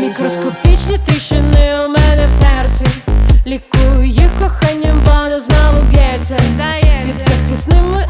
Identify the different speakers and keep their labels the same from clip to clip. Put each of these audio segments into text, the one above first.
Speaker 1: Мікроскопічні тріщини у мене в серці, лікую їх коханням, воно знову б'ється. Під захисними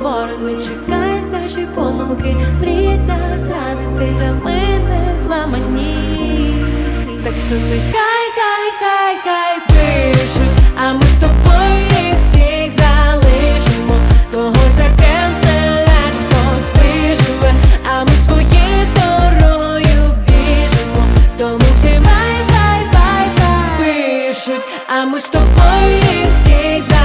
Speaker 1: ворони чекають наші помилки, мріють нас ранити, та ми не зламані. Так що нехай, хай, хай, хай пишуть, а ми з тобою всіх залишимо, когось закенселять, хтось виживе, а ми своєю дорогою біжимо, тому всі бай, пишуть, а ми з тобою всіх залишимо.